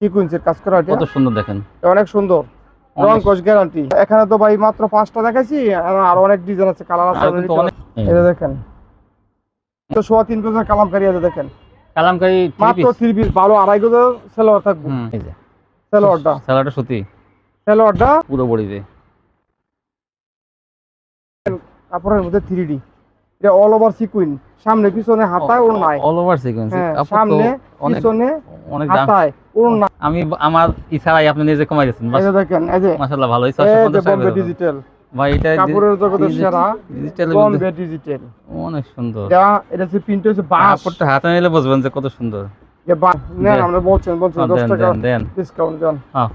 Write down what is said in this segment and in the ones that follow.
সিকুয়েন্সের কাজ করা কত সুন্দর দেখেন। অনেক সুন্দর। রং কোষ গ্যারান্টি এখানে তো ভাই মাত্র পাঁচটা দেখাইছি আর অনেক ডিজাইন আছে কালার আছে এটা দেখেন। তো সোয়া তিন গজের কালামকারি আছে দেখেন। কালামকারী মাত্র। থ্রি পিস ভালো আড়াই গজের সেলোয়ার থাকবে। সেলোয়ারটা স্যালাডটা সুতি সেলোয়ারটা পুরো বডিতে কাপড়ের মধ্যে থ্রি ডি এটা অল ওভার সিকুইন সামনে পিছনে হাতায় ওর নাই অল ওভার তো সামনে পিছনে অনেক হাতায় ওর নাই আমি আমার ইশারায় আপনি নিজে কমাই দিয়েছেন এই দেখেন এই যে মাশাআল্লাহ ভালো হয়েছে এই যে 850 টাকা। ডিজিটাল ভাই এটা কাপড়ের জগতের সেরা। ডিজিটাল বম্বে ডিজিটাল অনেক সুন্দর। এটা এটা প্রিন্ট হচ্ছে বাস। হাতে নিলে বুঝবেন যে কত সুন্দর। হ্যাঁ, হ্যাঁ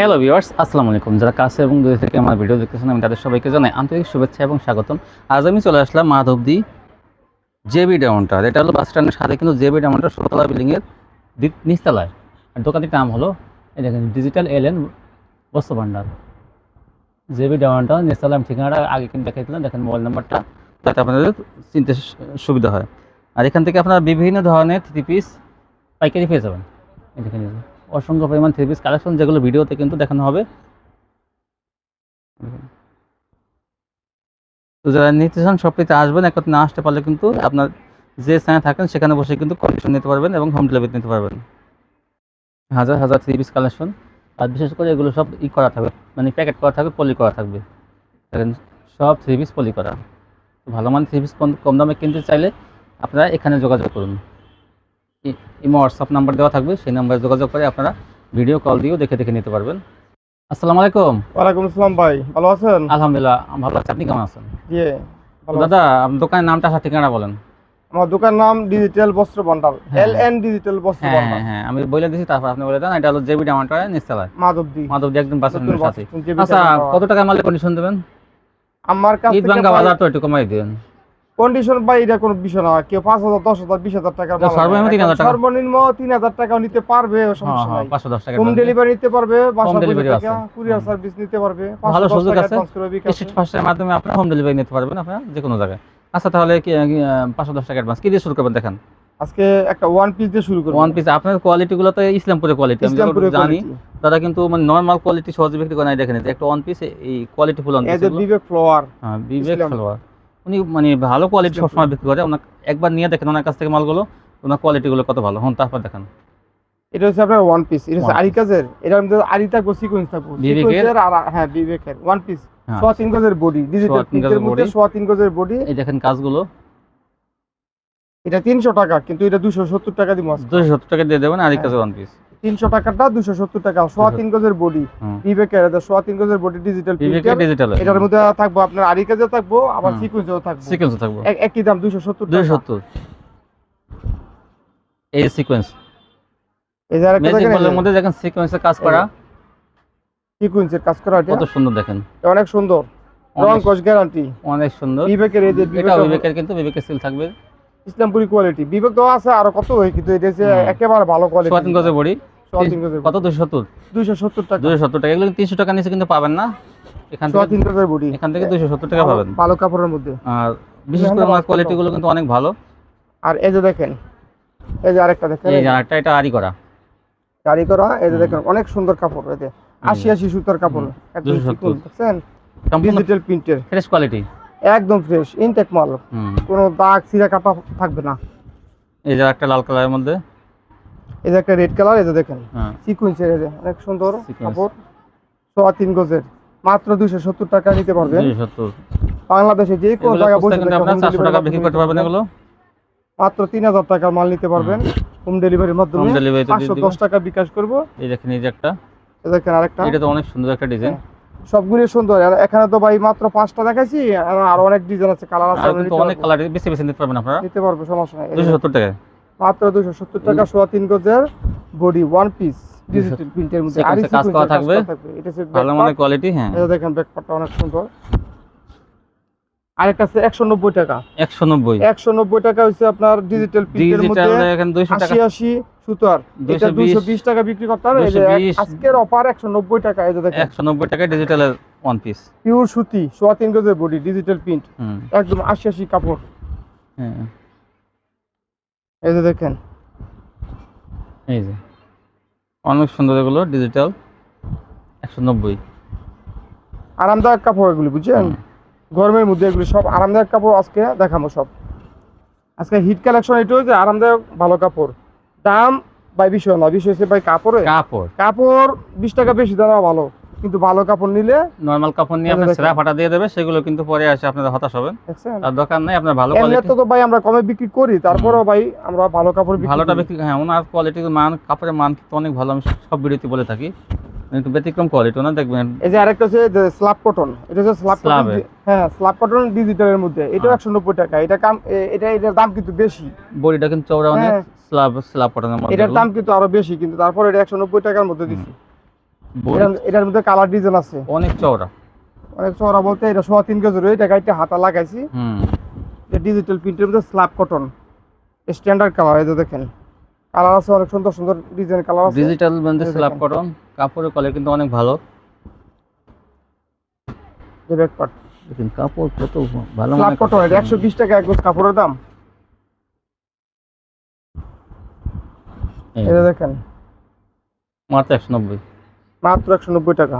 হ্যালো ভিউয়ার্স আসসালামু আলাইকুম। যারা কাছে এবং দূরে থেকে আমার ভিডিও দেখতেছেন আমি তাদের সবাইকে জানাই আন্তরিক শুভেচ্ছা এবং স্বাগতম। আজ আমি চলে আসলাম মাধবদি জেবি ডাউনটার। এটা হলো বাস স্ট্যান্ডের সাথে কিন্তু জেবি ডাউনটার সোতলা বিল্ডিংয়ের নিচতলায়। আর দোকানটির নাম হলো এই দেখেন ডিজিটাল এলেন বস্ত্র ভান্ডার। জেবি ডাউনটা নিচতলা আমি ঠিকানাটা আগে কিন্তু দেখেন মোবাইল নাম্বারটা যাতে আপনাদের চিনতে সুবিধা হয়। আর এখান থেকে আপনারা বিভিন্ন ধরনের থ্রি পিস পাইকারি পেয়ে যাবেন। অসংখ্য পরিমাণ থ্রি পিস কালেকশন যেগুলো ভিডিওতে কিন্তু দেখানো হবে। তো যারা নিতে চান সবটিতে আসবেন একত্রে না আসতে পারলে কিন্তু আপনার যে স্থানে থাকেন, সেখানে বসে কিন্তু কন্ডিশন নিতে পারবেন এবং হোম ডেলিভারি নিতে পারবেন। হাজার হাজার থ্রি পিস কালেকশন আর বিশেষ করে এগুলো সব ই করা থাকবে মানে প্যাকেট করা থাকবে, পলি করা থাকবে। সব থ্রি পিস পলি করা। ভালো মান থ্রি পিস কম দামে কিনতে চাইলে আপনারা এখানে যোগাযোগ করুন। ইমো হোয়াটসঅ্যাপ নাম্বার দেওয়া থাকবে সেই নাম্বারে যোগাযোগ করে আপনারা ভিডিও কল দিয়েও দেখে দেখে নিতে পারবেন। আসসালামু আলাইকুম। ওয়ালাইকুম আসসালাম ভাই ভালো আছেন? আলহামদুলিল্লাহ আমি ভালো আছি। আপনি কেমন আছেন? জি দাদা আপনার দোকানের নামটা আসা ঠিকানা বলেন। আমার দোকান নাম ডিজিটাল বস্ত্র ভান্ডার। এল এন ডিজিটাল বস্ত্র হ্যাঁ ভান্ডার হ্যাঁ আমি বলে দিচ্ছি তারপর আপনি বলে দেন এটা হলো জেবি ডামান্টার নিচতলায়। মাধবদী। মাধবদি একদম বাস নতুন স্ট্যান্ডের সাথে আচ্ছা কত টাকা মালে কন্ডিশন দেবেন? আমার কাছ ঈদ থেকে বাজার তো একটু কমাই দিন। কন্ডিশন ভাই এটা কোনো বিষয় না। কেউ পাঁচ হাজার দশ হাজার বিশ হাজার টাকা সর্বনিম্ন 3,000 টাকা। সর্বনিম্ন তিন হাজার টাকাও নিতে পারবে হ্যাঁ সমস্যা হ্যাঁ নাই। দশ টাকা হোম ডেলিভারি নিতে পারবে বাসা delivery আছে। কুরিয়ার সার্ভিস নিতে পারবে ভালো 510 সুযোগ আছে। স্ট্রিট ফাস্টের মাধ্যমে আপনারা হোম ডেলিভারি নিতে পারবেন আপনারা যে কোনো জায়গায়। আচ্ছা তাহলে কি পাঁচশো দশ টাকা অ্যাডভান্স কি দিয়ে শুরু করবেন দেখেন? আজকে একটা ওয়ান পিস দিয়ে শুরু করব। ওয়ান পিস আপনার কোয়ালিটিগুলো তো ইসলামপুরের কোয়ালিটি আমি জানি। তারা কিন্তু মানে নর্মাল কোয়ালিটি সহজে বিক্রি করে নাই দেখেন একটা ওয়ান পিস এই quality full one piece Bibek flower হ্যাঁ বিবেক ইসলাম। উনি মানে ভালো কোয়ালিটি সবসময় বিক্রি করে। ওনার একবার নিয়ে দেখেন ওনার কাছ থেকে মালগুলো ওনার কোয়ালিটিগুলো কত ভালো। হন তারপর দেখেন। এটা হচ্ছে আপনার ওয়ান পিস এটা হচ্ছে One আরি কাজের এটার মধ্যে আরি থাকব সিকোয়েন্স থাকব বিবেকের? সিকোয়েন্সের আর হ্যাঁ বিবেকের। ওয়ান পিস হ্যাঁ। সোয়া তিন গজের বডি ডিজিটাল প্রিন্টের মধ্যে সোয়া তিন গজের বডি এই দেখেন কাজগুলো। এটা তিনশো টাকা কিন্তু এটা দুশো সত্তর টাকা দিব দুশো সত্তর টাকা দিয়ে দেবেন আর এই হ্যাঁ। ওয়ান পিস তিনশো টাকাটা দুশো সত্তর টাকা। সোয়া তিন গজের বডি বিবেকের সোয়া তিন গজের বডি ডিজিটাল ডিজিটাল এটার মধ্যে থাকব আপনার আরি কাজে থাকব আবার। থাকব। সিকোয়েন্স থাকব। একই দাম দুশো সত্তর দুশো সত্তর। এই সিকোয়েন্স এই যে ম্যাজিক বলের মধ্যে দেখেন সিকোয়েন্সের কাজ করা। সিকোয়েন্সের কাজ করা এটা। কত সুন্দর দেখেন। অনেক সুন্দর। রং গ্যারান্টি অনেক সুন্দর। বিবেকের এই যে এটা বিবেকের কিন্তু বিবেকের সিল থাকবে। ইসলামপুরি কোয়ালিটি বিবেক তো আছে আরও কত হয় কিন্তু এটা হুম। একেবারে ভালো কোয়ালিটি সোয়াতিন গজের বড়ি কত? দুশো সত্তর। দুইশো সত্তর টাকা। দুশো সত্তর টাকা। এগুলো তিনশো টাকা নিচে কিন্তু পাবেন না। এখান থেকে গজের বডি। এখান থেকে দুশো সত্তর টাকা পাবেন। ভালো কাপড়ের মধ্যে। আর বিশেষ করে আমার বাস্তব কোয়ালিটি গুলো কিন্তু অনেক ভালো। আর এই যে দেখেন এই যে আরেকটা দেখেন। এই যে আরেকটা এটা আরি করা। গাড়ি করা এই যে দেখেন অনেক সুন্দর কাপড় যে আশি আশি সুতার কাপড়। একদম 270 চিকন, দেখছেন? ডিজিটাল প্রিন্টের ফ্রেশ কোয়ালিটি একদম ফ্রেশ ইনটেক মাল। কোনো দাগ সিরা কাটা থাকবে না। এই যে একটা লাল কালারের মধ্যে। এই যে একটা রেড কালার এই যে দেখেন হ্যাঁ। সিকুয়েন্সের এই যে অনেক সুন্দর কাপড়। সোয়া তিন গজের মাত্র দুইশো সত্তর টাকা নিতে পারবেন। বাংলাদেশে যে কোনো বসে টাকা বিক্রি করতে পারবেন এগুলো? মাত্র তিন হাজার টাকার মাল নিতে পারবেন। হোম। ডেলিভারির মাধ্যমে পাঁচশো দশ টাকা বিকাশ করব। এই দেখেন এই যে একটা। দেখেন আরেকটা। এটা তো অনেক সুন্দর একটা ডিজাইন সবগুলি সুন্দর। আর এখানে তো ভাই মাত্র পাঁচটা দেখাইছি আর অনেক ডিজাইন আছে কালার আছে অনেক কালার বেশি বেশি নিতে পারবেন আপনারা। নিতে পারবে সমস্যা নাই। দুশো সত্তর টাকায়? মাত্র দুশো সত্তর টাকা সোয়া তিন গজের বডি ওয়ান পিস ডিজিটাল প্রিন্টের মধ্যে। Sequence আরই এ কাজ করা থাকবে। এটা হচ্ছে ভালো back কোয়ালিটি হ্যাঁ। এই দেখেন ব্যাকপারটা অনেক সুন্দর। আরেকটা আছে একশো নব্বই টাকা। আপনার ডিজিটাল প্রিন্টের ডিজিটাল মধ্যে এখানে টাকা আশি আশি সুতার। এটা 220 টাকা বিক্রি করতে হবে এই যে 220 আজকের অফার টাকা এই দেখেন। ডিজিটালের ওয়ান পিস পিওর সুতি সোয়া তিন গজের বডি ডিজিটাল প্রিন্ট একদম আশি আশি কাপড়। হ্যাঁ। এই যে দেখেন। এই যে। অনেক সুন্দর এগুলো ডিজিটাল একশো নব্বই। আরামদায়ক কাপড় এগুলি বুঝছেন? গরমের মধ্যে এগুলি সব আরামদায়ক কাপড় আজকে দেখাবো সব। আজকে হিট কালেকশন এটা হচ্ছে আরামদায়ক ভালো কাপড়। দাম ভাই বিষয় না বিষয় হচ্ছে ভাই কাপড়ে। কাপড়। কাপড় বিশ টাকা বেশি দেওয়া ভালো। কিন্তু ভালো কাপড় নিলে নর্মাল কাপড় নিয়ে যে সেরা ফাটা দিয়ে দেবে সেগুলো কিন্তু পরে আসে আপনারা হতাশ হবেন। তার দরকার নেই আপনার ভালো কোয়ালিটি তো তো ভাই আমরা কমে বিক্রি করি তারপরেও ভাই আমরা ভালো কাপড় বিক্রি ভালোটা বিক্রি হ্যাঁ ওনার কোয়ালিটির মান কাপড়ের মান কিন্তু অনেক ভালো আমি সব ভিডিওতে বলে থাকি। একটু ব্যতিক্রম কোয়ালিটি ওনার দেখবেন। এই যে আরেকটা হচ্ছে স্ল্যাব কটন এটা হচ্ছে স্ল্যাব কটন হ্যাঁ স্ল্যাব কটন ডিজিটালের মধ্যে এটাও হ্যাঁ। একশো নব্বই টাকা এটা কাম এটা এটার দাম কিন্তু বেশি। বডিটা কিন্তু চওড়া অনেক হ্যাঁ। স্ল্যাব স্ল্যাব কটনের মধ্যে এটার দাম কিন্তু আরও বেশি কিন্তু তারপর এটা একশো নব্বই টাকার মধ্যে বডি এটার- মধ্যে কালার ডিজাইন আছে। অনেক চওড়া। অনেক চড়া বলতে এটা সোয়া তিন কেজি রয়ে এটা গাড়িতে হাতা লাগাইছি। হুম। এটা ডিজিটাল প্রিন্টের মধ্যে স্ল্যাব কটন স্ট্যান্ডার্ড কালার এই যে দেখেন। কালার আছে অনেক সুন্দর সুন্দর ডিজাইন কালার আছে। ডিজিটাল এই স্ল্যাব কটন কাপড়ের কোয়ালিটি কিন্তু অনেক ভালো। যে ব্যাক পার্ট দেখুন কাপড় কত ভালো স্ল্যাব কটন এটা একশো বিশ টাকা এক গোছ কাপড়ের দাম। এটা দেখেন। মাত্র একশো নব্বই। মাত্র একশো নব্বই টাকা।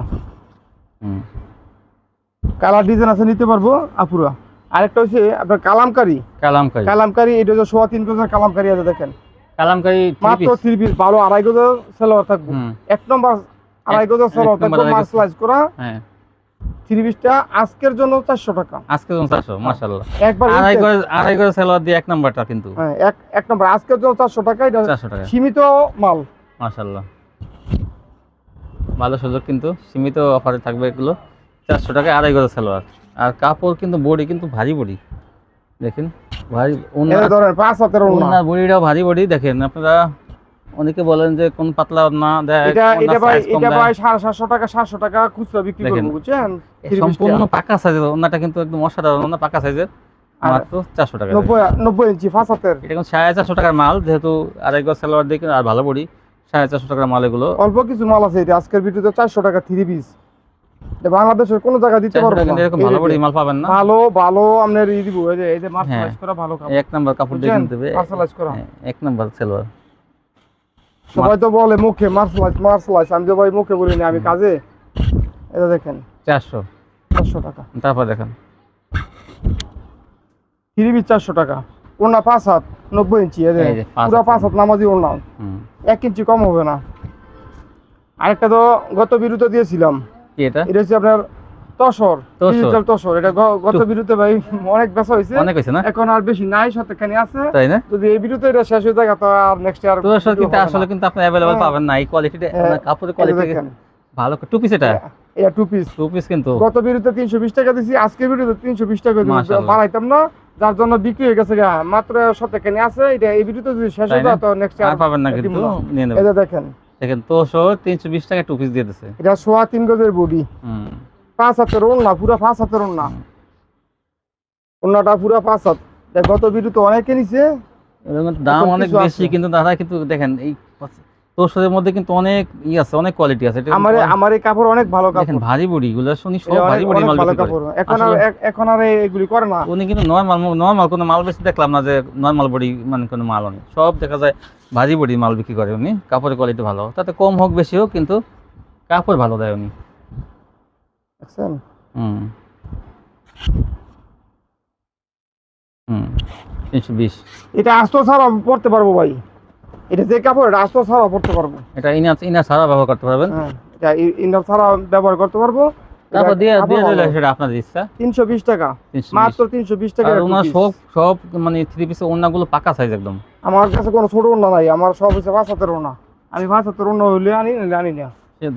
কালার ডিজাইন আছে নিতে পারব আপুরা। আরেকটা হচ্ছে আপনার কালামকারি। কালামকারি। কালামকারি এটা হচ্ছে সোয়া তিন গজের কালামকারি আছে দেখেন। কালামকারি মাত্র থ্রি পিস ভালো আড়াই গজের সেলোয়ার থাকবে। এক নম্বর আড়াই গজের সেলোয়ার থাকবে গজ। মার্সেলাইজ করা। হ্যাঁ। থ্রি পিসটা আজকের জন্য চারশো টাকা। আজকে যেমন চারশো মাসাল্লাহ একবার আড়াই করে আড়াই সেলোয়ার দিয়ে এক নাম্বারটা কিন্তু। হ্যাঁ এক এক নম্বর আজকের জন্য চারশো টাকা এটা চারশো টাকা। সীমিত মাল। মাসাল্লাহ ভালো সুযোগ কিন্তু সীমিত অফারে থাকবে এগুলো। চারশো টাকা আড়াই করে সেলোয়ার। আর কাপড় কিন্তু বডি কিন্তু ভারী বডি। দেখেন ভারী এই ধরেন পাঁচ হাতের ওড়না। ওনার বডিটাও ভারী বডি। দেখেন আপনারা অনেকে বলেন যে কোন পাতলা না দেয় এটা এটা ভাই এটা ভাই সাড়ে সাতশো টাকা সাতশো টাকা খুচরা বিক্রি দেখেন। বুঝছেন? এই three piece সম্পূর্ণ পাকা সাইজের ওনাটা কিন্তু একদম অসাধারণ ওনা পাকা সাইজের মাত্র চারশো টাকা। নব্বই নব্বই ইঞ্চি পাঁচ হাতের। এটা কিন্তু সাড়ে চারশো টাকার মাল যেহেতু আড়াই গজ সালোয়ার দিয়ে আর ভালো বডি। সাড়ে চারশো টাকার মাল এগুলো। অল্প কিছু মাল আছে এটা। আজকের ভিডিওতে চারশো টাকা থ্রি পিস বাংলাদেশের কোনো জায়গায় দিতে পারব না। এরকম ভালো বডি মাল পাবেন না। ভালো ভালো আপনার ই দিব। এই যে এই যে মার্সেলাইজ হ্যাঁ। করা ভালো কাপড়। এক নাম্বার কাপড় দিয়ে কিনতে হবে। মার্সেলাইজ করা। হ্যাঁ, এক নাম্বার সালোয়ার। সবাই তো বলে মুখে মার্সেলাইজ মার্সেলাইজ আমি তো ভাই মুখে বলিনি আমি কাজে। এটা দেখেন। চারশো। চারশো টাকা। তারপর দেখেন। থ্রি পিস চারশো টাকা। ওনা পাঁচ হাত নব্বই ইঞ্চি পুরো পাঁচ হাত নামাজি ওনা। এক ইঞ্চি কম হবে না। আরেকটা তো গত বিরুতে দিয়েছিলাম। এটা? এটা হচ্ছে আপনার তসর তসর। ডিজিটাল তসর। এটা গত বিরুতে ভাই অনেক বেচা হয়েছে। অনেক হয়েছে না? এখন আর বেশি নাই আছে। তাই না? যদি এই বিরুতে এটা শেষ হয়ে যায় তো আর নেক্সট ইয়ার তো আসলে কিন্তু আসলে কিন্তু আপনি হ্যাঁ। পাবেন না। এই কোয়ালিটিটা হ্যাঁ, কাপড়ের কোয়ালিটি ভালো টু পিস এটা? এটা টু পিস টু পিস কিন্তু। গত তিনশো বিশ টাকা দিছি আজকে বিরুদ্ধে তিনশো বিশ টাকা দিবো। বাড়াইতাম না। যার জন্য বিক্রি হয়ে গেছে গা। মাত্র সপ্তাহখানি আছে এটা এই বিরুতে যদি শেষ হয়ে যায় তো নেক্সট আর পাবেন না কিন্তু নিয়ে নেবেন। এটা দেখেন। দেখেন তোশো তিনশো বিশ টাকা টু পিস দিয়ে দিচ্ছে এটা সোয়া তিন গজের বডি। হুম। পাঁচ হাতের ওড়না পুরা পাঁচ হাতের ওড়না। ওড়নাটা পুরা পাঁচ হাত। দেখ, গত বিরুতে অনেকে নিছে। দাম অনেক বেশি কিন্তু দাদা কিন্তু দেখেন এই তোষের মধ্যে কিন্তু অনেক ই আছে অনেক কোয়ালিটি আছে। আমার আমার এই কাপড় অনেক ভালো দেখেন ভারী বডি গুলো শুনি সব ভারী বডি মাল ভালো। কাপড়। এখন আর এখন আর এগুলি করে না। উনি কিন্তু নর্মাল নর্মাল কোনো মাল বেশি দেখলাম না যে নর্মাল বডি মানে কোনো মাল উনি। সব দেখা যায় ভারী বডি মাল বিক্রি করে উনি কাপড়ের কোয়ালিটি ভালো। তাতে কম হোক বেশি হোক কিন্তু কাপড় ভালো দেয় উনি। দেখছেন? হুম। হুম তিনশো বিশ। এটা আস্ত ছাড়া পড়তে পারব ভাই। এটা যে কাপড় এটা আস্ত ছাড়া পড়তে পারব। এটা ইনার ইনার সারা ব্যবহার করতে পারবেন? হ্যাঁ এটা ইনার ছাড়া ব্যবহার করতে পারব। তারপর দিয়ে দিয়ে দিলে সেটা আপনাদের ইচ্ছা। তিনশো বিশ টাকা। মাত্র তিনশো বিশ টাকা আর একটা ওনার সব সব মানে থ্রি পিসের ওনাগুলো পাকা সাইজ একদম। আমার কাছে কোনো ছোট ওড়না নাই আমার সব হচ্ছে পাঁচ হাতের ওড়না। আমি পাঁচ হাতের ওড়না হইলে আনি আনি না।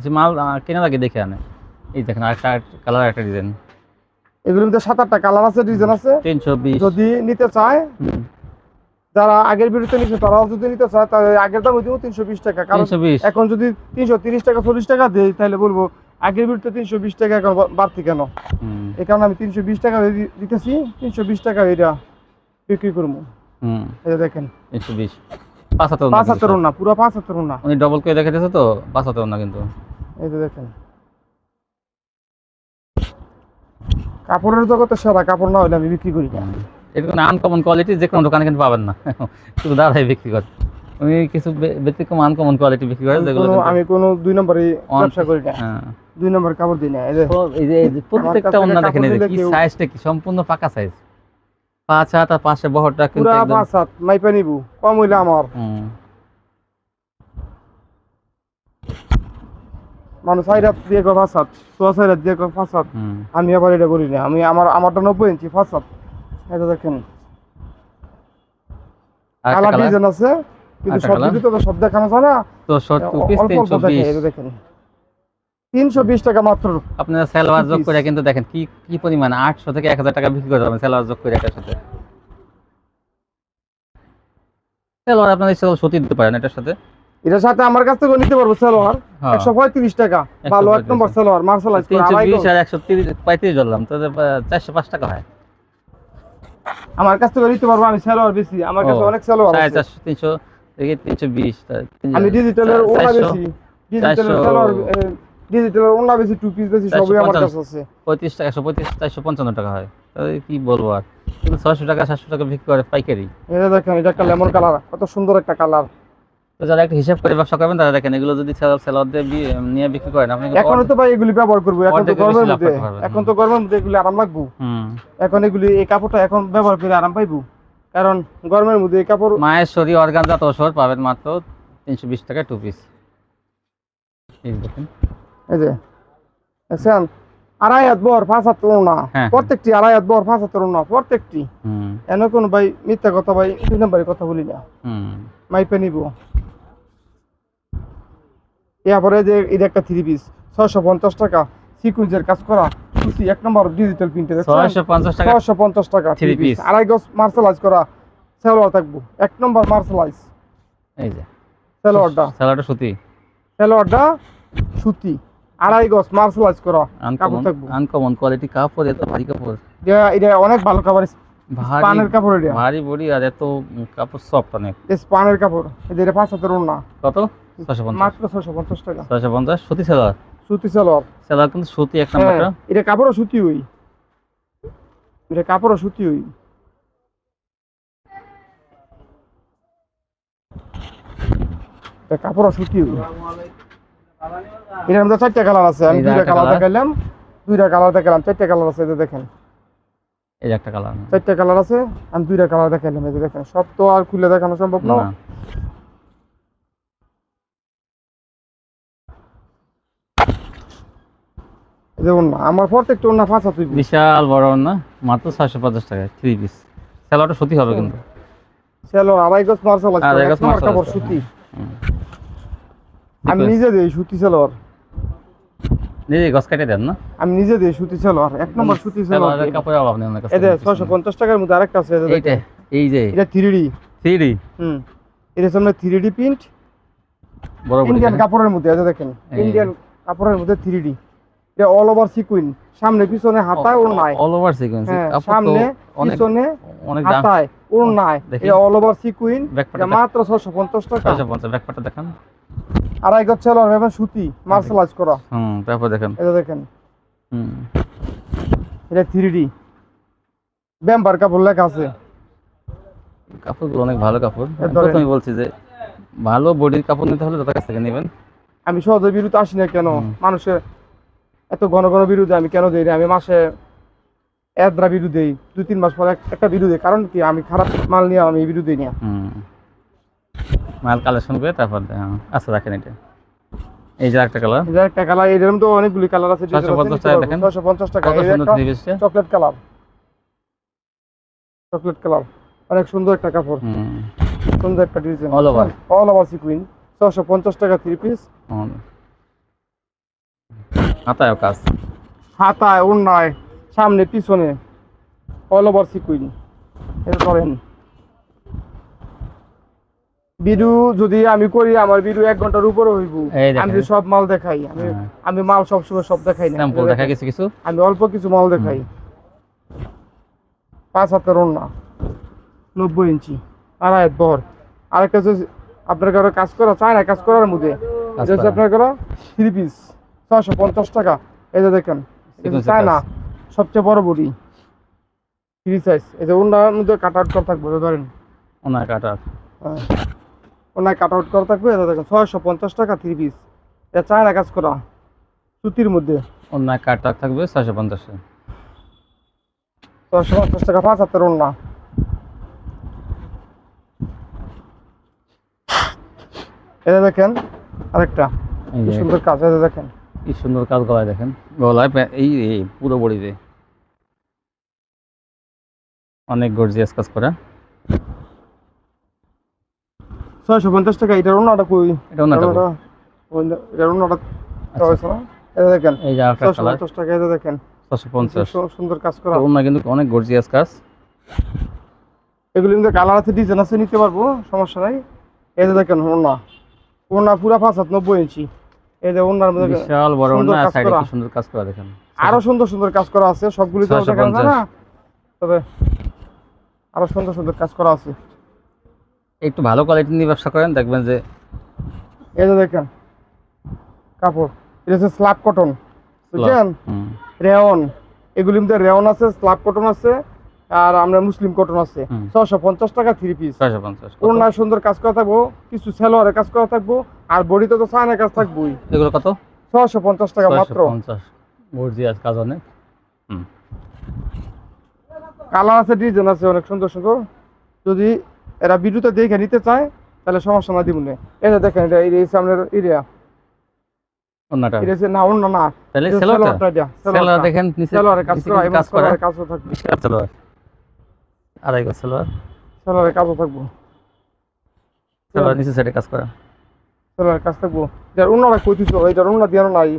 যে মাল কেনার আগে দেখে আনে। এই দেখেন আরেকটা কালার একটা ডিজাইন এগুলোর মধ্যে সাত আটটা কালার আছে ডিজাইন আছে। তিনশো বিশ। যদি নিতে চায় যারা আগের বিরুদ্ধে নিচ্ছে তারাও যদি নিতে চায় তাহলে আগের দাম দিব তিনশো বিশ টাকা। কারণ এখন যদি তিনশো তিরিশ টাকা চল্লিশ টাকা দেই তাহলে বলব আগের বিরুদ্ধে তিনশো বিশ টাকা এখন বাড়তি কেন? এই কারণে আমি তিনশো বিশ টাকা দিতেছি তিনশো বিশ টাকা এটা বিক্রি করব। দেখেন। তিনশো বিশ। পাঁচ হাতে হাতের ওড়না পুরো পাঁচ হাতের ওড়না। উনি ডবল করে রেখে তো পাঁচ হাতে না কিন্তু। এই যে দেখেন। কাপড়ের জগতে সেরা কাপড় না হলে আমি বিক্রি করি না। এটা কোনো আনকমন কোয়ালিটি যে কোনো দোকানে কিন্তু পাবেন না। শুধু দাদাই বিক্রি করে। উনি কিছু ব্যতিক্রম আনকমন কোয়ালিটি বিক্রি করে যেগুলো আমি কোনো দুই নম্বরে On- ব্যবসা করি না। হ্যাঁ। দুই নম্বর কাপড় দিই না এই যে এই যে প্রত্যেকটা অন্য দেখেন এই যে কি সাইজটা কি? সম্পূর্ণ পাকা সাইজ পাঁচ হাত আর পাশে বহরটা কিন্তু পুরা একদম পাঁচ হাত মাইপা নিবু কম হইলে আমার। মানুষ হাত দিয়ে কয় পাঁচ হাত সোয়া হাত দিয়ে কয় পাঁচ হাত। আমি আবার এটা করি না আমি আমার আমারটা নব্বই ইঞ্চি পাঁচ হাত। এটা দেখেন। colour? ডিজাইন আছে কিন্তু সব? তো সব দেখানো যায় না। তো শর্ট টু পিস অল্প অল্প তিনশো দেখে বিশ। এটা দেখেন। তিনশো বিশ টাকা মাত্র। আপনারা Two যোগ করে কিন্তু দেখেন কি কি পরিমাণ আটশো থেকে এক হাজার টাকা বিক্রি করে যাবেন সেলোয়ার যোগ করে এটার সাথে। সেলোয়ার আপনারা ইচ্ছা করলে সতী দিতে পারেন এটার সাথে। এটার সাথে আমার কাছ থেকে নিতে পারব সেলোয়ার হ্যাঁ। একশো পঁয়ত্রিশ টাকা ভালো এক নম্বর সেলোয়ার মার্শালাইজ করে তিনশো বিশ আর একশো তিরিশ পঁয়ত্রিশ ধরলাম তাহলে চারশো পাঁচ টাকা হয়। আমার কাছ থেকে নিতে পারব আমি সেলোয়ার বেশি। আমার কাছে অনেক সেলোয়ার আছে। চারশো তিনশো থেকে তিনশো বিশ তা- তিন- আমি ডিজিটালের ওনা বেশি। ডিজিটালের সেলোয়ার ডিজিটালের ওনা বেশি টু পিস বেশি সবই আমার কাছে আছে। পঁয়ত্রিশ টাকা একশো পঁয়ত্রিশ চারশো পঞ্চান্ন টাকা হয়। তাহলে কি বলব আর? কিন্তু ছয়শো টাকা সাতশো টাকা বিক্রি করে পাইকারি। এটা দেখেন এটা একটা লেমন কালার কত সুন্দর একটা কালার। তো যারা একটা হিসাব করে ব্যবসা করবেন তারা দেখেন এগুলো যদি সেলার সেলার নিয়ে বিক্রি করেন আপনি এখনও তো ভাই এগুলি ব্যবহার করব। এখন তো গরমের মধ্যে এখন তো গরমের মধ্যে এগুলি আরাম লাগবো। এখন এগুলি এই কাপড়টা এখন ব্যবহার করে আরাম পাইবো। কারণ গরমের মধ্যে এই কাপড় মায়ের শরীর অর্গানজা তোষর পাবেন মাত্র তিনশো বিশ টাকা টু পিস এই দেখেন। এই যে দেখছেন? আড়াই হাত বর পাঁচ হাত না। হ্যাঁ। প্রত্যেকটি আড়াই হাত বর পাঁচ হাতের না প্রত্যেকটি। হুম। এনে কোনো ভাই মিথ্যা কথা ভাই দুই নম্বরে কথা বলি না। হুম। মাইপে নিব। এরপরে যে এটা একটা থ্রি পিস ছয়শো পঞ্চাশ টাকা সিকুইন্সের কাজ করা। সুতি এক নম্বর ডিজিটাল প্রিন্টের ছয়শো পঞ্চাশ টাকা থ্রি পিস। আড়াই গজ মার্শালাইজ করা সেলোয়ার থাকব। এক নম্বর মার্শালাইজ এই যে। সেলোয়ারটা। স্যালাডটা সুতি। সেলোয়ারটা সুতি। আড়াই গজ মার্শালাইজ করা কাপড় থাকব। আনকমন কোয়ালিটি কাপড় এত ভারী কাপড়। এটা অনেক ভালো কাপড় ভারী পানের কাপড় এটা। ভারী বডি আর এত কাপড় সফট অনেক। পানের কাপড়। এটা পাঁচ হাতের না কত? মাত্র ছয়শো পঞ্চাশ টাকা। ছয়শো পঞ্চাশ সুতি সেলার? সুতি সেলোয়ার সেলার কিন্তু সুতি এক হ্যাঁ, এটা কাপড়ও সুতি হই এটা কাপড়ও সুতি হই এটা কাপড়ও সুতি হই এটার মধ্যে চারটা কালার আছে। আমি দুইটা কালার। দেখাইলাম। দুইটা কালার দেখালাম চারটা কালার আছে এটা দেখেন। এই একটা কালার। চারটা কালার আছে। আমি দুইটা কালার দেখাইলাম। এই দেখেন সব তো আর খুলে দেখানো সম্ভব না। না এই যে ওন্না আমার প্রত্যেকটা ওন্না পাঁচ হাত বিশাল বড় না মাত্র ছয়শো পঞ্চাশ টাকায় থ্রি পিস সুতি হবে কিন্তু। আড়াই গজ মার্শাল আড়াই গজ মার্শাল সুতি। আমি নিজে দিই সুতি সেলোয়ার। নিজে গছ কেটে দেন না? আমি নিজে দিই সুতি সেলোয়ার। এক নম্বর সুতি সেলোয়ার। সেলারের কাপড়ের অভাব নেই ছয়শো পঞ্চাশ টাকার মধ্যে আরেকটা আছে যে এই যে। এটা থ্রি ডি থ্রি ডি হুম। এটা সামনে থ্রি ডি প্রিন্ট বড় বড় ইন্ডিয়ান কাপড়ের মধ্যে দেখেন। ইন্ডিয়ান কাপড়ের মধ্যে থ্রি ডি এটা অল ওভার সিকুইন সামনে পিছনে হাতায় ওর নাই অল ওভার হ্যাঁ তো সামনে পিছনে অনেক হাতায় ওর নাই। এটা অল ওভার সিকুইন মাত্র ছয়শো পঞ্চাশ টাকা। ছয়শো পঞ্চাশ ব্যাকপাটা দেখান। আড়াই গজ সেলোয়ার এবং সুতি মার্শালাইজ করা। হুম তারপর দেখেন। এটা দেখেন। হুম। এটা থ্রি ডি ব্যাম্বার কাপড় লেখা আছে। কাপড়গুলো অনেক ভালো কাপড়। প্রথমে বলছি যে ভালো বডির কাপড় নিতে হলে তাদের কাছ থেকে নেবেন। আমি সহজে বিরুদ্ধে আসি না কেন? মানুষের এত ঘন ঘন বিরুদ্ধে আমি কেন দিই না আমি মাসে এদরা বিরু দেই দুই তিন মাস পর এক- একটা বিরু দেই। কারণ কি আমি খারাপ মাল নিয়ে আমি বিরু দিই না। মাল কালেকশন করে তারপর হ্যাঁ। আচ্ছা রাখেন এটা। এই যে একটা কালার এই যে একটা কালার এরকম তো অনেকগুলি কালার আছে। 650 টাকা দেখেন। ছয়শো পঞ্চাশ টাকা। কত সুন্দর three chocolate colour chocolate colour অনেক সুন্দর একটা কাপড়। হুম। সুন্দর একটা design All over. All over sequin ছয়শো পঞ্চাশ টাকা থ্রি পিস হুম। হাতায়ও কাজ। হাতায় ওড়নায় সামনে পিছনে। অল ওভার সিকুইন এটা করেন বিরু যদি আমি করি আমার বিরু এক ঘণ্টার উপরে হইব। আমি সব মাল দেখাই আমি হ্যাঁ। আমি মাল সবসময় সব দেখাই না। দেখা কিছু কিছু? আমি অল্প কিছু মাল দেখাই। পাঁচ হাতের ওড়না নব্বই ইঞ্চি আড়াই বহর আরেকটা হচ্ছে আপনার কারও কাজ করা চায় না কাজ করার মধ্যে। আপনার কারও থ্রি পিস ছয়শো পঞ্চাশ টাকা। এই যে দেখেন চায় না সবচেয়ে বড় বডি। Three size. এই যে ওনার মধ্যে কাট আউট করা থাকবে ধরেন। ওনার কাটার হ্যাঁ। ওনার কাট আউট করা থাকবে এটা দেখেন ছয়শো পঞ্চাশ টাকা থ্রি পিস। এটা চায়না কাজ করা সুতির মধ্যে। অন্য কার্ডটা থাকবে ছয়শো পঞ্চাশে ছয়শো পঞ্চাশ টাকা পাঁচ হাতের ওনা এটা দেখেন আরেকটা। সুন্দর কাজ এটা দেখেন। কি সুন্দর কাজ গলায় দেখেন। গলায় এই পুরো বডিতে। অনেক গর্জিয়াস কাজ করা। ছয়শো পঞ্চাশ টাকা এটার কই? এটা অন্যটা এটার? এটা দেখেন। এই যে কালার টাকা এটা দেখেন। সুন্দর কাজ করা। অন্য কিন্তু অনেক গর্জিয়াস কাজ। এগুলি কিন্তু কালার আছে ডিজাইন আছে নিতে পারব সমস্যা নাই। এই যে দেখেন ওনা। ওনা পুরা পাঁচ হাত নব্বই ইঞ্চি। এই যে ওনার মধ্যে বিশাল বড় সুন্দর সাইডে কি সুন্দর কাজ করা দেখেন। আরও সুন্দর সুন্দর কাজ করা আছে সবগুলি তো দেখানো যায় না। তবে আরও সুন্দর সুন্দর কাজ করা আছে। একটু ভালো কোয়ালিটি নিয়ে ব্যবসা করেন দেখবেন যে এই যে দেখেন কাপড় এটা হচ্ছে স্ল্যাব কটন বুঝছেন? রেওন এগুলির মধ্যে রেওন আছে স্ল্যাব কটন আছে আর আমরা মুসলিম কটন আছে। ছশো পঞ্চাশ টাকা থ্রি পিস ওনার সুন্দর কাজ করা থাকব কিছু সেলোয়ারে কাজ করা থাকব আর বডিতে তো চায়না কাজ থাকবোই। এগুলো কত? ছশো পঞ্চাশ টাকা মাত্র। কাজ অনেক। কালার আছে ডিজাইন আছে অনেক সুন্দর সুন্দর। যদি এরা ভিডিওতে দেখে নিতে চায় তাহলে সমস্যা না দিব না যে দেখেন এটা এই সামনের এরিয়া এটা না না। তাহলে সেলোয়ারটা? সেলোয়ার দেখেন নিচে কাজ করা এবং কাজ করা। কাজও থাকবে। সেলোয়ার। আড়াই গজ সেলোয়ার। সালোয়ারে কাজও থাকব। সেলোয়ার নিচে সাইডে কাজ করা সালোয়ারে কাজ থাকব। এটার অন্যরা কই দিছো এটার অন্য দিয়ে নাই।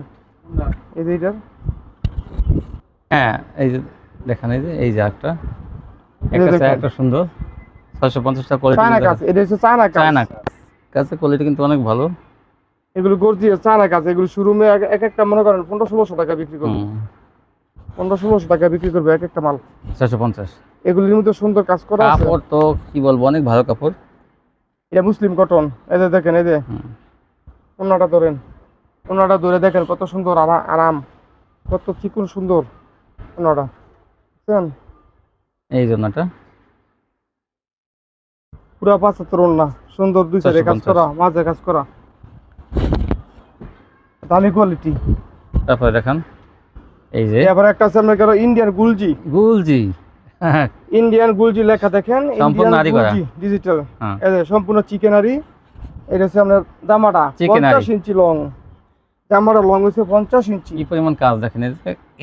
এই যে এটার হ্যাঁ এই যে দেখেন এই যে এই যে একটা একটা একটা সুন্দর। ছয়শো পঞ্চাশ টাকা চায়না কাজ কোয়ালিটি এটা হচ্ছে চায়না কাজ। চায়না কাজের কোয়ালিটি কিন্তু অনেক ভালো। এগুলো গর্জিয়াস চায়না কাজ এগুলো শোরুমে এক একটা মনে করেন পনেরো ষোলোশো টাকা বিক্রি করবে। পনেরো ষোলোশো টাকা বিক্রি করবে এক একটা মাল। ছয়শো পঞ্চাশ। এগুলির মধ্যে সুন্দর কাজ করা আছে। কাপড় তো কি বলব অনেক ভালো কাপড়। এটা মুসলিম কটন। এই যে দেখেন এই যে। ওনাটা ধরেন ওনাটা ধরে দেখেন কত সুন্দর আরা- আরাম কত চিকুন সুন্দর ওনাটা। বুঝছেন? এই জন্যটা পুরা পাঁচাত্তর ওনা সুন্দর দুই সাইডে কাজ করা মাঝে কাজ করা। দামি কোয়ালিটি তারপরে দেখান। এই যে। এবার একটা আছে আপনার ইন্ডিয়ান গুলজি? গুলজি। ইন্ডিয়ান গুলজি লেখা দেখেন সম্পূর্ণ আড়ি করা। ডিজিটাল হ্যাঁ। এই সম্পূর্ণ চিকেনারি এটা হচ্ছে আপনার দামাটা Chicken পঞ্চাশ আড়ি। ইঞ্চি লং। দামাটা লং হচ্ছে পঞ্চাশ ইঞ্চি। কি পরিমাণ কাজ দেখেন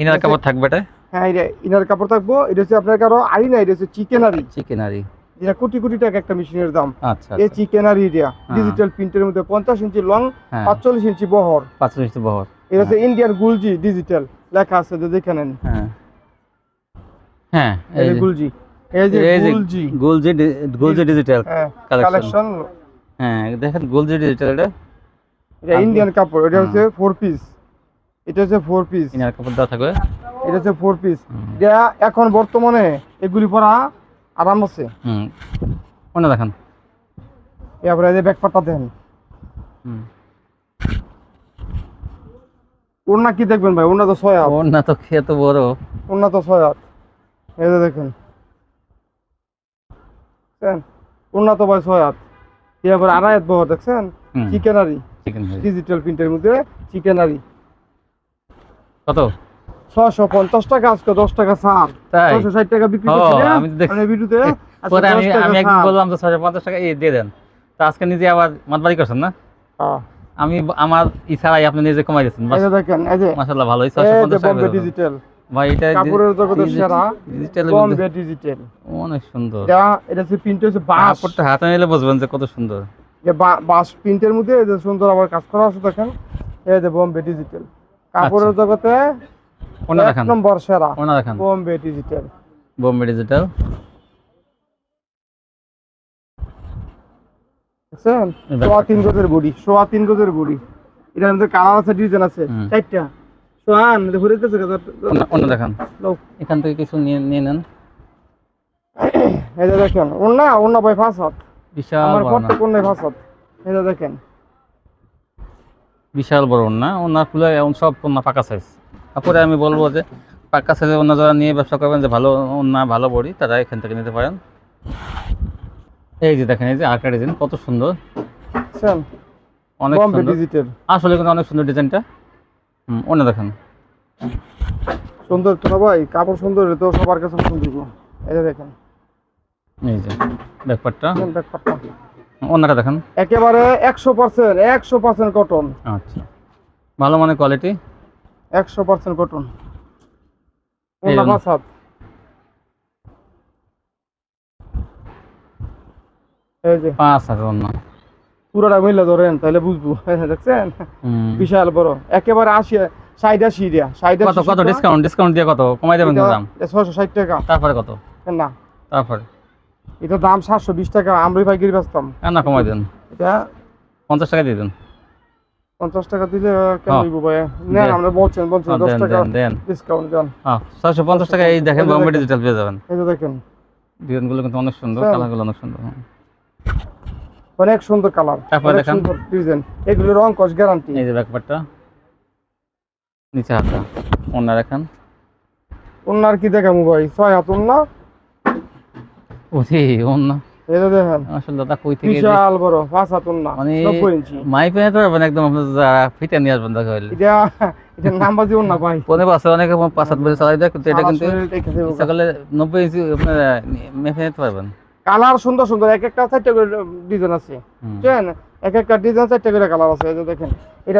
ইনার কাপড় থাকবে এটা? হ্যাঁ এটা ইনার কাপড় থাকব এটা হচ্ছে আপনার কারও আড়ি না এটা হচ্ছে চিকেনারি চিকেনারি যেটা কোটি কোটি টাকা একটা মেশিনের দাম। আচ্ছা এই আচ্ছা। চিকেনারি এটা হ্যাঁ। ডিজিটাল প্রিন্টের মধ্যে পঞ্চাশ ইঞ্চি লং হ্যাঁ। পাঁচচল্লিশ ইঞ্চি বহর। পাঁচশো ইঞ্চি বহর। এটা হচ্ছে ইন্ডিয়ান গুলজি ডিজিটাল লেখা আছে দেখে নেন। হ্যাঁ। হ্যাঁ এই এই যে। যে গুলজি। এই যে গুলজি। গুলজি গুলজি ডিজিটাল হ্যাঁ কালেকশন হ্যাঁ দেখেন গুলজি ডিজিটাল এটা। এটা ইন্ডিয়ান কাপড় এটা হচ্ছে ফোর পিস এটা হচ্ছে ফোর পিস কাপড় দেওয়া থাকবে। এটা হচ্ছে ফোর পিস এটা এখন বর্তমানে এগুলি পরা আরাম আছে। হুম। দেখান। এরপরে যে হুম। ওড়না কি দেখবেন ভাই? ওড়না তো ছয় হাত। ওর না তো খেয়ে তো বড়? ওড়না তো ছয় হাত। এই যে দেখেন। দেখছেন? ওড়না তো ভাই হাত এরপরে আড়াই হাত বহর দেখছেন? চিকেনারি। ডিজিটাল প্রিন্টের মধ্যে চিকেনারি। কত? ছশো পঞ্চাশ টাকা আজকে দশ টাকা ছাড়। ছশো ষাট টাকা বিক্রি আমি দেখছি। ভিডিওতে আমি 10 টাকা আমি একদিন বললাম যে পঞ্চাশ টাকা এই দিয়ে দেন। তো আজকে নিজে আবার মাতবাড়ি করছেন না? হ্যাঁ। আমি আমার ইচ্ছারাই আপনি নিজে কমাই দিয়েছেন এই যে দেখেন মাসাল্লাহ ভালোই এই পঞ্চাশ টাকা ডিজিটাল ভাই এটা কাপড়ের জগতের সেরা। ডিজিটাল বম্বে ডিজিটাল অনেক সুন্দর। এটা এটা হচ্ছে প্রিন্ট হচ্ছে বাঁশ। কাপড়টা হাতে নিলে বুঝবেন যে কত সুন্দর। যে বা- বাঁশ প্রিন্টের মধ্যে এই যে সুন্দর আবার কাজ করা আছে দেখেন। এই যে বম্বে ডিজিটাল কাপড়ের জগতে ওনা দেখান। নম্বর সেরা। ওনা দেখান। বম্বে ডিজিটাল বোম্বে ডিজিটাল দেখছেন? সোয়া তিন গজের বডি সোয়া তিন গজের বডি। এটার মধ্যে কালার আছে ডিজাইন আছে হুম। চারটা সোহান ঘুরে গেছে ওনা দেখান। এখান থেকে কিছু নিয়ে নিয়ে নেন। এই যে দেখেন ভাই হাত বিশাল আমার বড় না। প্রত্যেক ফাঁস হাত এই যে দেখেন। বিশাল বড় ওনা এমন সব ওনা পাকা সাইজ তারপরে আমি বলব যে পাকা সাইজে ওনা যারা নিয়ে ব্যবসা করবেন যে ভালো ওনা ভালো বড়ি তারা এখান থেকে নিতে পারেন। এই যে দেখেন এই যে আঁকা ডিজাইন কত সুন্দর। অনেক সুন্দর। আসলে কিন্তু অনেক সুন্দর ডিজাইনটা হুম অন্য দেখেন। সুন্দর তো না ভাই কাপড় সুন্দর তো সবার কাছে সুন্দর এই যে দেখেন। এই যে ব্যাকপারটা দেখেন ব্যাপারটা। অন্যটা দেখেন। একেবারে একশো পার্সেন্ট একশো পার্সেন্ট কটন আচ্ছা। ভালো মানে কোয়ালিটি একশো পার্সেন্ট কটন এই যে। পাঁচ হাজার পুরোটা মিলে ধরেন তাহলে বুঝব। দেখছেন? বিশাল বড়। একেবারে আশি ষাট আশি দিয়া ষাট কত কত ডিসকাউন্ট ডিসকাউন্ট দিয়ে কত? কমাই দেবেন দাম? ছশো ষাট টাকা। তারপরে কত? না। তারপরে? এটা দাম সাতশো বিশ টাকা পাইকারি বেচতাম। না কমাই দেন। এটা পঞ্চাশ টাকা দিয়ে দেন। পঞ্চাশ টাকা দিলে হ্যাঁ। হইব ভাই? নেন আমরা বলছেন বলছেন হ্যাঁ, দশ টাকা দেন ডিসকাউন্ট দেন। হ্যাঁ পঞ্চাশ টাকা এই দেখেন বম্বে ডিজিটাল পেয়ে যাবেন। এই যে দেখেন। ডিজাইনগুলো কিন্তু অনেক সুন্দর। কালারগুলো অনেক সুন্দর। অনেক সুন্দর কালার তারপরে অনেক দেখান। ডিজাইন এগুলো রং কস গ্যারান্টি এই যে ব্যাকপারটা নিচে হাতটা অন্য রাখেন ওনার কি দেখামু ভাই? ছয় হাত ওনা ওরে এই যে দেখেন। আসলে দাদা কই থেকে বিশাল বড় পাঁচ হাত ওনা মানে নব্বই ইঞ্চি। মাই তো পারবেন একদম আপনার যারা ফিটে নিয়ে আসবেন দেখা হইলে। এটা এটা নাম বাজি ওনা ভাই পনে পাশে অনেকে পাঁচ সাত বছর চালাই দেয় কিন্তু এটা কিন্তু করলে নব্বই ইঞ্চি আপনার মেপে নিতে পারবেন। কালার সুন্দর সুন্দর এক একটা চারটে করে ডিজাইন আছে। বুঝছেন? এক একটা ডিজাইন চারটে করে কালার আছে এই যে দেখেন। এটা